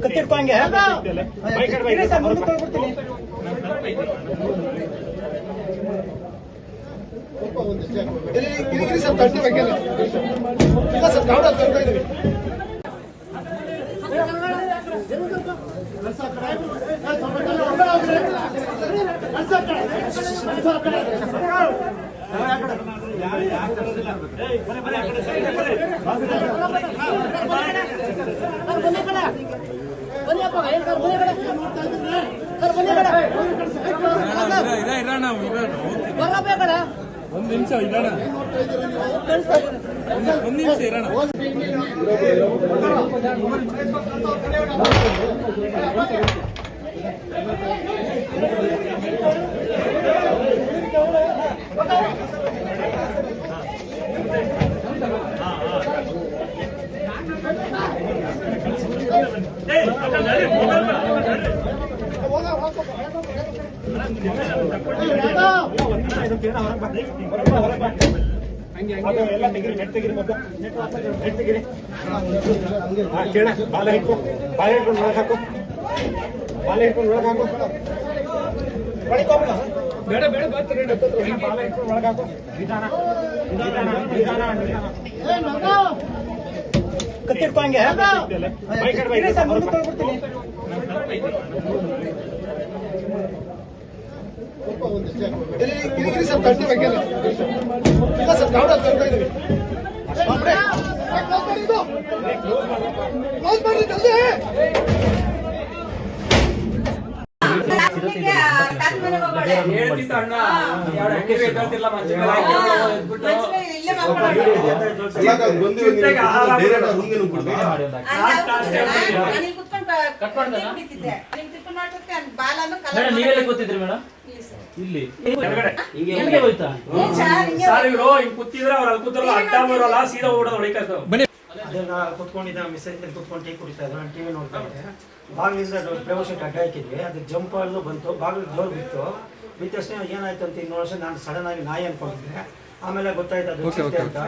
ಕತ್ತಿಡ್ಕೊ ಹಂಗೆ ಇರಿ ಸರ್ ಮುಂದಕ್ಕೆ ಹೋಗ್ಬಿಡ್ತೀನಿ ಗಿರಿಗಿರಿ ಸ್ವಲ್ಪ ತಟ್ಟಿ ಬಗ್ಗೆ ಇಲ್ಲ ಸರ್ ನಾವು ತರ್ತಾ ಇದೀವಿ ಒಂದ್ ನಿಮಿಷ ಇರೋಣ ಒಂದ್ ನಿಮಿಷ ಇರೋಣ ಎಲ್ಲ ತೆಗಿರಿ ನೆಟ್ ತೆಗಿರಿ ಮೊದಲು ನೆಟ್ ತೆಗಿರಿ ಹಾ ಕೇಳ ಬಾಲ ಹಿಡ್ಕೊ ಬಾಲ ಹಿಡ್ಕೊಂಡು ಒಳಗೆ ಹಾಕು. ಬಾಲ ಹಿಡ್ಕೊಂಡು ಒಳಗೆ ಹಾಕು. ಬೇಡ ಬೇಡ ಬರ್ತೀರಿ ಬಾಲ ಹಿಡ್ಕೊಂಡು ಒಳಗೆ ಹಾಕು ನಿಧಾನ. ನಿಧಾನ ನಿಧಾನ ಕತ್ತಿಡ್ಕೊ ಹಂಗೆ ಇರಿ ಸರ್ ಮುಂದಕ್ಕೆ ಹೋಗ್ಬಿಡ್ತೀನಿ ಗಿರಿಗಿರಿ ಸ್ವಲ್ಪ ತಟ್ಟಿ ಬಗ್ಗೆ ಇಲ್ಲ ಸರ್ ನಾವು ತರ್ತಾ ಇದೀವಿ ಕ್ಲೋಸ್ ಮಾಡಿ ಜಲ್ದಿ ಹೇಳ್ತಿದ್ದ ಅಣ್ಣ ನೀವೆಲ್ಲ ಗೊತ್ತಿದ್ರಿ ಮೇಡಮ್? ಇಲ್ಲಿ ಹಿಂಗೆ ಹೋಯ್ತಾ? ಸರ್ ಇವ್ರು ಹಿಂಗ್ ಕೂತಿದ್ರೆ ಅವ್ರು ಅಲ್ಲಿ ಕೂತಾರಲ್ಲ ಅಡ್ಡ ಬರೋಲ್ಲ ಸೀದಾ ಓಡೋದು ಅದನ್ನ ಕುತ್ಕೊಂಡಿದ್ದ ಮೆಸೇಜ್ ಅಲ್ಲಿ ಕುತ್ಕೊಂಡು ಟೀ ಕುಡಿತಾ ಇದ್ರು ನಾನು ಟಿವಿ ನೋಡ್ತಾ ಇದ್ದೆ. ಬಾಗಿಲಿಂದ ಪ್ರವೇಶಕ್ಕೆ ಅಡ್ಡ ಹಾಕಿದ್ವಿ. ಅದು ಜಂಪ್ ಅಲ್ಲೂ ಬಂತು ಬಾಗಿಲು ಡೋರ್ ಬಿತ್ತು. ಬಿದ್ದ ತಕ್ಷಣ ಏನಾಯ್ತು ಅಂತ ಇನ್ನು ವರ್ಷ ನಾನು ಸಡನ್ ಆಗಿ ನಾಯಿ ಅನ್ಕೊಂಡಿದ್ದೆ. ಆಮೇಲೆ ಗೊತ್ತಾಯ್ತು ಅದು ಅಂತ.